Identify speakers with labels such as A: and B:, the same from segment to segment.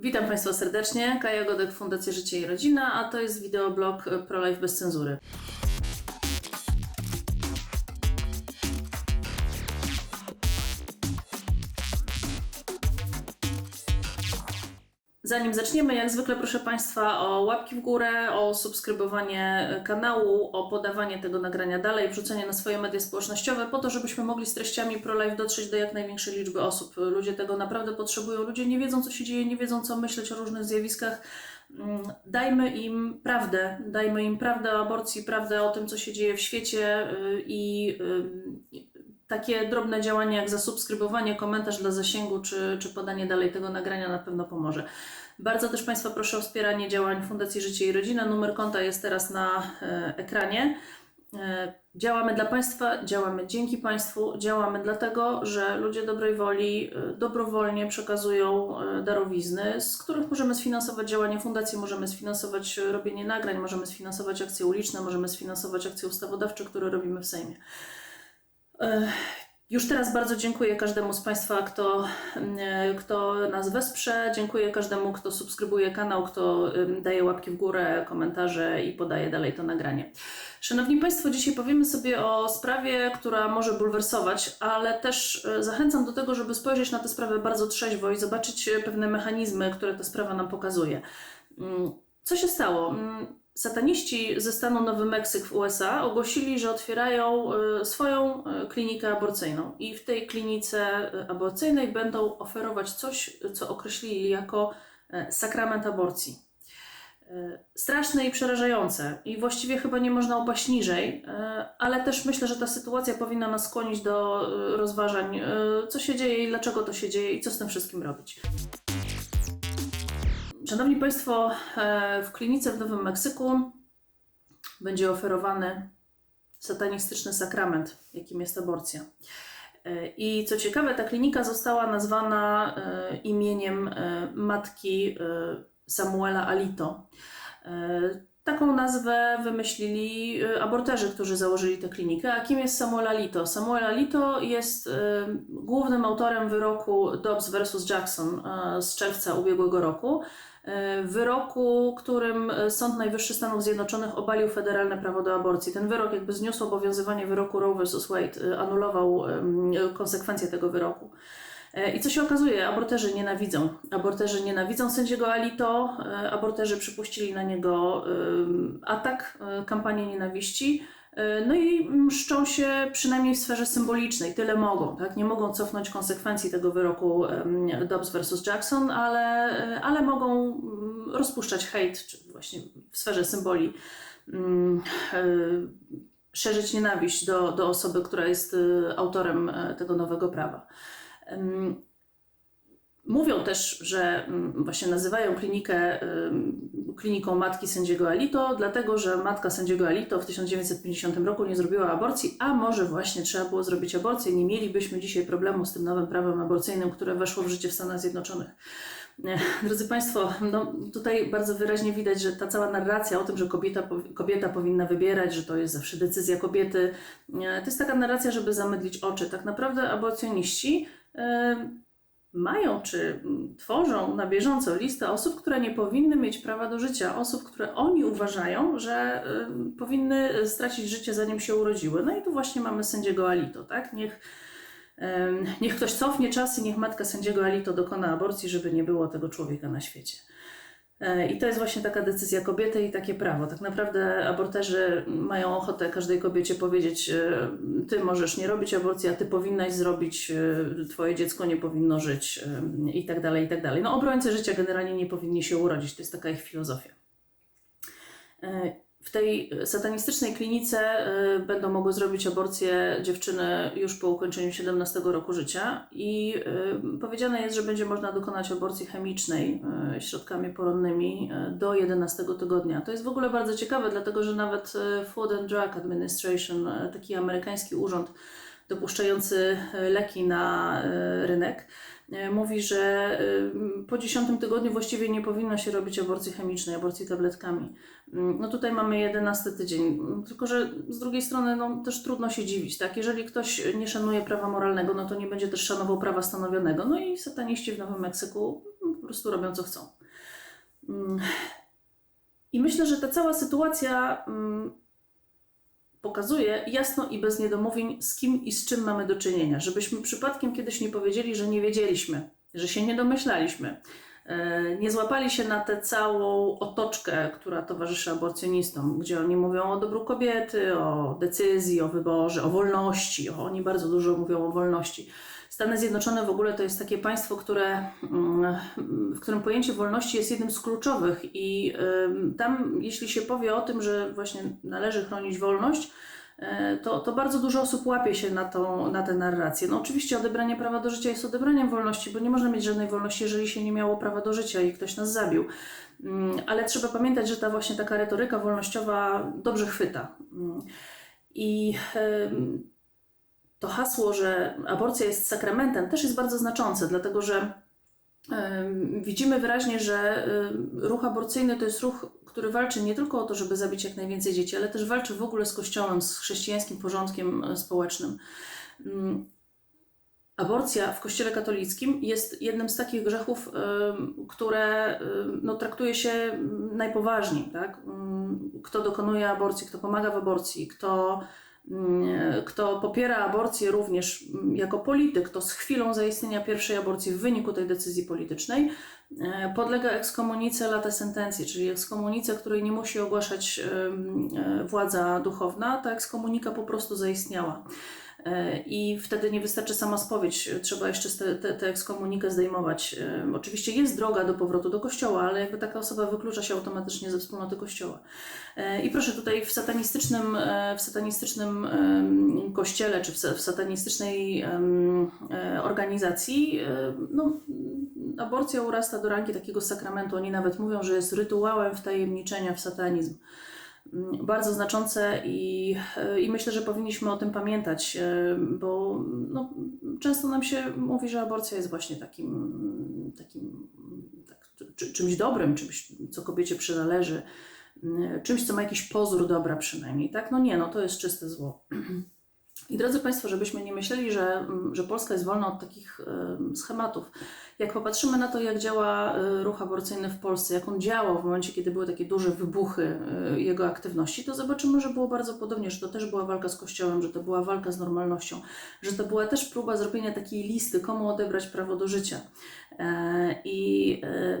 A: Witam Państwa serdecznie. Kaja Godek, Fundacja Życie i Rodzina, a to jest wideoblog ProLife bez cenzury. Zanim zaczniemy, jak zwykle proszę Państwa o łapki w górę, o subskrybowanie kanału, o podawanie tego nagrania dalej, wrzucenie na swoje media społecznościowe, po to, żebyśmy mogli z treściami ProLife dotrzeć do jak największej liczby osób. Ludzie tego naprawdę potrzebują, ludzie nie wiedzą, co się dzieje, nie wiedzą, co myśleć o różnych zjawiskach. Mm, Dajmy im prawdę, dajmy im prawdę o aborcji, prawdę o tym, co się dzieje w świecie y, i y, takie drobne działania jak zasubskrybowanie, komentarz dla zasięgu czy, czy podanie dalej tego nagrania na pewno pomoże. Bardzo też Państwa proszę o wspieranie działań Fundacji Życie i Rodzina. Numer konta jest teraz na e, ekranie. E, Działamy dla Państwa, działamy dzięki Państwu, działamy dlatego, że ludzie dobrej woli e, dobrowolnie przekazują darowizny, z których możemy sfinansować działania fundacji, możemy sfinansować robienie nagrań, możemy sfinansować akcje uliczne, możemy sfinansować akcje ustawodawcze, które robimy w Sejmie. Już teraz bardzo dziękuję każdemu z Państwa, kto, e, kto nas wesprze. Dziękuję każdemu, kto subskrybuje kanał, kto daje łapki w górę, komentarze i podaje dalej to nagranie. Szanowni Państwo, dzisiaj powiemy sobie o sprawie, która może bulwersować, ale też e, zachęcam do tego, żeby spojrzeć na tę sprawę bardzo trzeźwo i zobaczyć e, pewne mechanizmy, które ta sprawa nam pokazuje. Mm, Co się stało? Sataniści ze stanu Nowy Meksyk w USA ogłosili, że otwierają e, swoją e, klinikę aborcyjną i w tej klinice e, aborcyjnej będą oferować coś, co określili jako sakrament aborcji. Straszne i przerażające, i właściwie chyba nie można upaść niżej, ale też myślę, że ta sytuacja powinna nas skłonić do rozważań, co się dzieje i dlaczego to się dzieje i co z tym wszystkim robić. Szanowni Państwo, e, w klinice w Nowym Meksyku będzie oferowany satanistyczny sakrament, jakim jest aborcja. E, I co ciekawe, ta klinika została nazwana e, imieniem matki Samuela Alito. Taką nazwę wymyślili e, aborterzy, którzy założyli tę klinikę. A kim jest Samuel Alito? Samuel Alito jest e, głównym autorem wyroku Dobbs vs. Jackson e, z czerwca ubiegłego roku. Wyroku, którym Sąd Najwyższy Stanów Zjednoczonych obalił federalne prawo do aborcji. Ten wyrok jakby zniósł obowiązywanie wyroku Roe vs. Wade, anulował konsekwencje tego wyroku. E, I co się okazuje? Aborterzy nienawidzą. Aborterzy nienawidzą sędziego Alito. e, Aborterzy przypuścili na niego em, atak, e, kampanię nienawiści. E, No i mszczą się przynajmniej w sferze symbolicznej, tyle mogą, tak? Nie mogą cofnąć konsekwencji tego wyroku Dobbs versus Jackson, ale, e, ale mogą mm, rozpuszczać hejt, czy właśnie w sferze symboli, mm, e, szerzyć nienawiść do, do osoby, która jest e, autorem e, tego nowego prawa. Mówią też, że mm, właśnie nazywają klinikę kliniką matki sędziego Alito, dlatego że matka sędziego Alito w 1950 roku nie zrobiła aborcji, a może właśnie trzeba było zrobić aborcję. Nie mielibyśmy dzisiaj problemu z tym nowym prawem aborcyjnym, które weszło w życie w Stanach Zjednoczonych. Nie, Drodzy Państwo, no tutaj bardzo wyraźnie widać, że ta cała narracja o tym, że kobieta, kobieta powinna wybierać, że to jest zawsze decyzja kobiety, nie, to jest taka narracja, żeby zamydlić oczy. Tak naprawdę aborcjoniści mają czy tworzą na bieżąco listę osób, które nie powinny mieć prawa do życia, osób, które oni uważają, że powinny stracić życie zanim się urodziły. No i tu właśnie mamy sędziego Alito, tak? Niech, niech ktoś cofnie czas i niech matka sędziego Alito dokona aborcji, żeby nie było tego człowieka na świecie. E, I to jest właśnie taka decyzja kobiety i takie prawo. Tak naprawdę aborterzy mają ochotę każdej kobiecie powiedzieć: e, Ty możesz nie robić aborcji, a ty powinnaś zrobić, e, twoje dziecko nie powinno żyć, i tak dalej, i tak dalej. No, obrońcy życia generalnie nie powinni się urodzić, to jest taka ich filozofia. W tej satanistycznej klinice e, będą mogły zrobić aborcję dziewczyny już po ukończeniu 17 roku życia i e, powiedziane jest, że będzie można dokonać aborcji chemicznej e, środkami poronnymi do 11 tygodnia. To jest w ogóle bardzo ciekawe, dlatego że nawet Food and Drug Administration, taki amerykański urząd dopuszczający e, leki na e, rynek, e, mówi, że po 10 tygodniu właściwie nie powinno się robić aborcji chemicznej, aborcji tabletkami. Mm, No tutaj mamy 11 tydzień, Mm, tylko że z drugiej strony no, też trudno się dziwić, tak? Jeżeli ktoś nie szanuje prawa moralnego, no to nie będzie też szanował prawa stanowionego. No i sataniści w Nowym Meksyku mm, po prostu robią co chcą. I myślę, że ta cała sytuacja pokazuje jasno i bez niedomówień, z kim i z czym mamy do czynienia. Żebyśmy przypadkiem kiedyś nie powiedzieli, że nie wiedzieliśmy, że się nie domyślaliśmy, e, nie złapali się na tę całą otoczkę, która towarzyszy aborcjonistom, gdzie oni mówią o dobru kobiety, o decyzji, o wyborze, o wolności. Oni bardzo dużo mówią o wolności. Stany Zjednoczone w ogóle to jest takie państwo, które, mm, w którym pojęcie wolności jest jednym z kluczowych, i tam, jeśli się powie o tym, że właśnie należy chronić wolność, e, to, to bardzo dużo osób łapie się na, tą, na tę narrację. No oczywiście odebranie prawa do życia jest odebraniem wolności, bo nie można mieć żadnej wolności, jeżeli się nie miało prawa do życia i ktoś nas zabił. Mm, Ale trzeba pamiętać, że ta właśnie taka retoryka wolnościowa dobrze chwyta. Mm. I to hasło, że aborcja jest sakramentem, też jest bardzo znaczące, dlatego że widzimy wyraźnie, że em, ruch aborcyjny to jest ruch, który walczy nie tylko o to, żeby zabić jak najwięcej dzieci, ale też walczy w ogóle z Kościołem, z chrześcijańskim porządkiem e, społecznym. Mm, Aborcja w Kościele katolickim jest jednym z takich grzechów, em, które em, no, traktuje się najpoważniej. Tak? Mm, Kto dokonuje aborcji, kto pomaga w aborcji, kto kto popiera aborcję również mm, jako polityk, to z chwilą zaistnienia pierwszej aborcji w wyniku tej decyzji politycznej e, podlega ekskomunice lata sentencji, czyli ekskomunice, której nie musi ogłaszać e, władza duchowna, ta ekskomunika po prostu zaistniała. E, I wtedy nie wystarczy sama spowiedź, trzeba jeszcze tę te, te ekskomunikę zdejmować. E, Oczywiście jest droga do powrotu do kościoła, ale jakby taka osoba wyklucza się automatycznie ze wspólnoty kościoła. E, I proszę tutaj w satanistycznym, w satanistycznym kościele, czy w sa- w satanistycznej organizacji, no, aborcja urasta do rangi takiego sakramentu. Oni nawet mówią, że jest rytuałem wtajemniczenia w satanizm bardzo znaczące i, e, i myślę, że powinniśmy o tym pamiętać, e, bo no, często nam się mówi, że aborcja jest właśnie takim, takim tak, czy, czymś dobrym, czymś, co kobiecie przynależy, mm, czymś, co ma jakiś pozór dobra przynajmniej. Tak? No nie, no to jest czyste zło. I drodzy Państwo, żebyśmy nie myśleli, że, mm, że Polska jest wolna od takich em, schematów. Jak popatrzymy na to, jak działa e, ruch aborcyjny w Polsce, jak on działał w momencie, kiedy były takie duże wybuchy e, jego aktywności, to zobaczymy, że było bardzo podobnie, że to też była walka z Kościołem, że to była walka z normalnością, że to była też próba zrobienia takiej listy, komu odebrać prawo do życia. E, I e,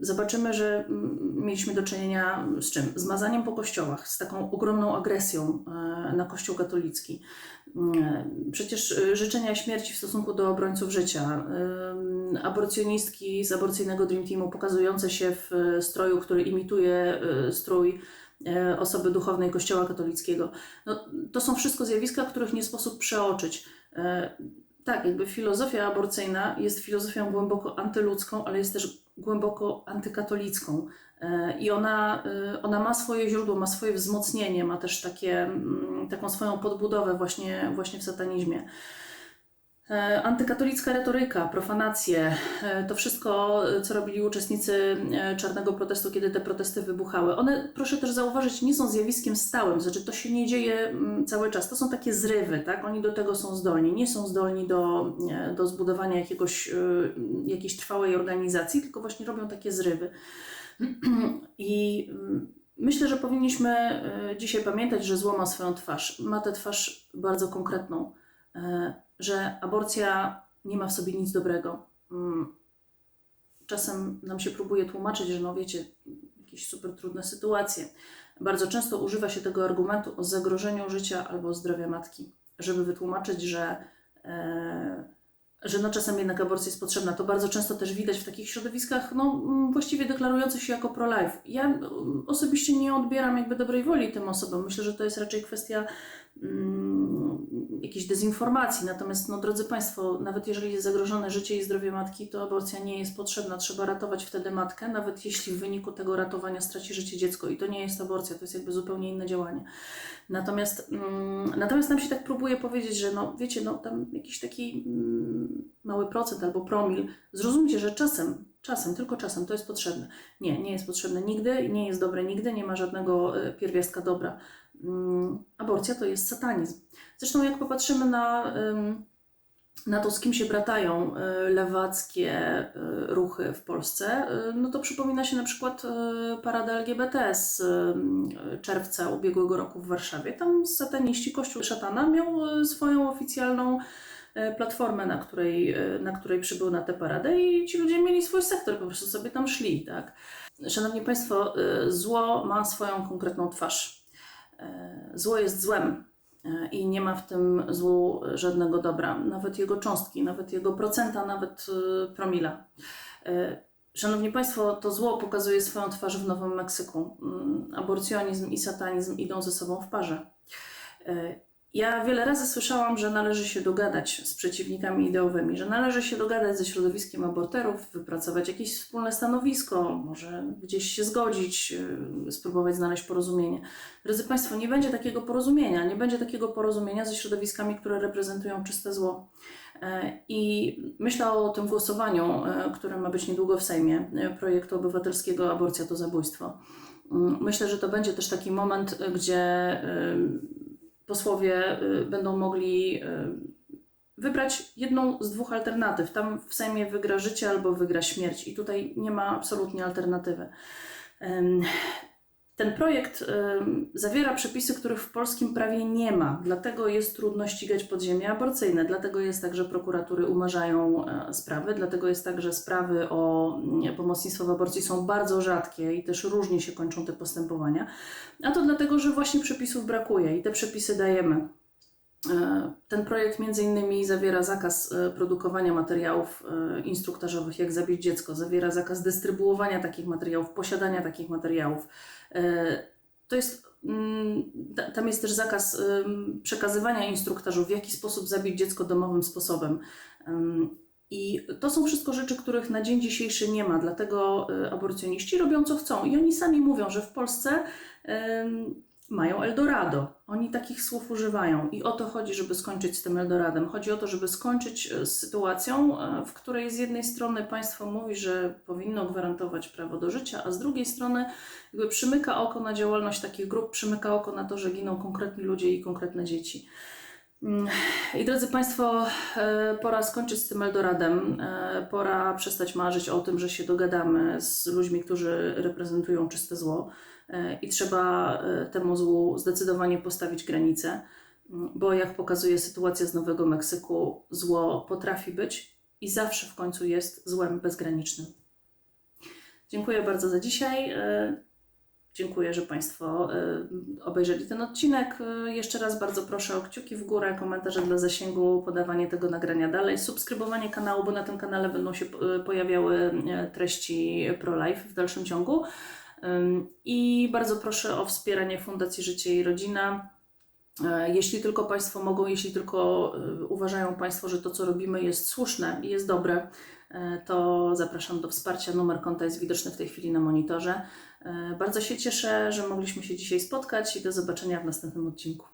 A: zobaczymy, że mm, mieliśmy do czynienia z czym? Z mazaniem po kościołach, z taką ogromną agresją e, na Kościół katolicki. Mm, Przecież e, życzenia śmierci w stosunku do obrońców życia, aborcjonistki z aborcyjnego Dream Teamu pokazujące się w e, stroju, który imituje e, strój osoby duchownej Kościoła katolickiego. No, to są wszystko zjawiska, których nie sposób przeoczyć. Tak, jakby filozofia aborcyjna jest filozofią głęboko antyludzką, ale jest też głęboko antykatolicką. I ona, e, ona ma swoje źródło, ma swoje wzmocnienie, ma też takie, mm, taką swoją podbudowę właśnie, właśnie w satanizmie. E, Antykatolicka retoryka, profanacje, e, to wszystko, e, co robili uczestnicy czarnego protestu, kiedy te protesty wybuchały, one, proszę też zauważyć, nie są zjawiskiem stałym, znaczy to się nie dzieje mm, cały czas. To są takie zrywy, tak? Oni do tego są zdolni. Nie są zdolni do, do zbudowania jakiegoś, jakiejś trwałej organizacji, tylko właśnie robią takie zrywy. I mm, myślę, że powinniśmy e, dzisiaj pamiętać, że zło ma swoją twarz. Ma tę twarz bardzo konkretną, e, że aborcja nie ma w sobie nic dobrego. Mm, Czasem nam się próbuje tłumaczyć, że no wiecie, jakieś super trudne sytuacje. Bardzo często używa się tego argumentu o zagrożeniu życia albo zdrowia matki, żeby wytłumaczyć, że e, że no czasem jednak aborcja jest potrzebna. To bardzo często też widać w takich środowiskach, no mm, właściwie deklarujących się jako pro-life. Ja mm, osobiście nie odbieram jakby dobrej woli tym osobom. Myślę, że to jest raczej kwestia mm, jakiejś dezinformacji. Natomiast, no drodzy Państwo, nawet jeżeli jest zagrożone życie i zdrowie matki, to aborcja nie jest potrzebna. Trzeba ratować wtedy matkę, nawet jeśli w wyniku tego ratowania straci życie dziecko. I to nie jest aborcja, to jest jakby zupełnie inne działanie. Natomiast, mm, natomiast nam się tak próbuje powiedzieć, że no wiecie, no tam jakiś taki mm, mały procent albo promil, zrozumcie, że czasem, czasem, tylko czasem to jest potrzebne. Nie, nie jest potrzebne nigdy, nie jest dobre nigdy, nie ma żadnego e, pierwiastka dobra. Mm, Aborcja to jest satanizm. Zresztą jak popatrzymy na, na to, z kim się bratają y, lewackie y, ruchy w Polsce, y, no to przypomina się na przykład parada LGBT z czerwca ubiegłego roku w Warszawie. Tam sataniści, Kościół Szatana miał swoją oficjalną platformę, na której, na której przybył na tę paradę i ci ludzie mieli swój sektor, po prostu sobie tam szli, tak. Szanowni Państwo, zło ma swoją konkretną twarz. Y, Zło jest złem y, i nie ma w tym złu żadnego dobra, nawet jego cząstki, nawet jego procenta, nawet y, promila. Szanowni Państwo, to zło pokazuje swoją twarz w Nowym Meksyku. Mm, Aborcjonizm i satanizm idą ze sobą w parze. Y, Ja wiele razy słyszałam, że należy się dogadać z przeciwnikami ideowymi, że należy się dogadać ze środowiskiem aborterów, wypracować jakieś wspólne stanowisko, może gdzieś się zgodzić, yy, spróbować znaleźć porozumienie. Drodzy Państwo, nie będzie takiego porozumienia, nie będzie takiego porozumienia ze środowiskami, które reprezentują czyste zło. E, I myślę o tym głosowaniu, e, które ma być niedługo w Sejmie, e, projektu obywatelskiego Aborcja to zabójstwo. Mm, Myślę, że to będzie też taki moment, gdzie y, posłowie y, będą mogli y, wybrać jedną z dwóch alternatyw. Tam w Sejmie wygra życie albo wygra śmierć, i tutaj nie ma absolutnie alternatywy. Ten projekt zawiera przepisy, których w polskim prawie nie ma, dlatego jest trudno ścigać podziemie aborcyjne, dlatego jest tak, że prokuratury umarzają e, sprawy, dlatego jest tak, że sprawy o mm, pomocnictwo w aborcji są bardzo rzadkie i też różnie się kończą te postępowania. A to dlatego, że właśnie przepisów brakuje i te przepisy dajemy. E, Ten projekt między innymi zawiera zakaz e, produkowania materiałów e, instruktażowych, jak zabić dziecko, zawiera zakaz dystrybuowania takich materiałów, posiadania takich materiałów. To jest, mm, ta- tam jest też zakaz przekazywania instruktażu, w jaki sposób zabić dziecko domowym sposobem. I to są wszystko rzeczy, których na dzień dzisiejszy nie ma, dlatego aborcjoniści robią co chcą. I oni sami mówią, że w Polsce mają Eldorado. Oni takich słów używają i o to chodzi, żeby skończyć z tym Eldoradem. Chodzi o to, żeby skończyć e, z sytuacją, e, w której z jednej strony państwo mówi, że powinno gwarantować prawo do życia, a z drugiej strony jakby przymyka oko na działalność takich grup, przymyka oko na to, że giną konkretni ludzie i konkretne dzieci. Mm, I drodzy Państwo, e, pora skończyć z tym Eldoradem. E, Pora przestać marzyć o tym, że się dogadamy z ludźmi, którzy reprezentują czyste zło. E, I trzeba temu złu zdecydowanie postawić granicę, Mm, bo jak pokazuje sytuacja z Nowego Meksyku, zło potrafi być i zawsze w końcu jest złem bezgranicznym. Dziękuję bardzo za dzisiaj. Dziękuję, że Państwo e, obejrzeli ten odcinek. E, Jeszcze raz bardzo proszę o kciuki w górę, komentarze dla zasięgu, podawanie tego nagrania dalej, subskrybowanie kanału, bo na tym kanale będą się e, pojawiały treści pro-life w dalszym ciągu. I bardzo proszę o wspieranie Fundacji Życie i Rodzina. Jeśli tylko Państwo mogą, jeśli tylko uważają Państwo, że to, co robimy, jest słuszne i jest dobre, to zapraszam do wsparcia. Numer konta jest widoczny w tej chwili na monitorze. E, Bardzo się cieszę, że mogliśmy się dzisiaj spotkać i do zobaczenia w następnym odcinku.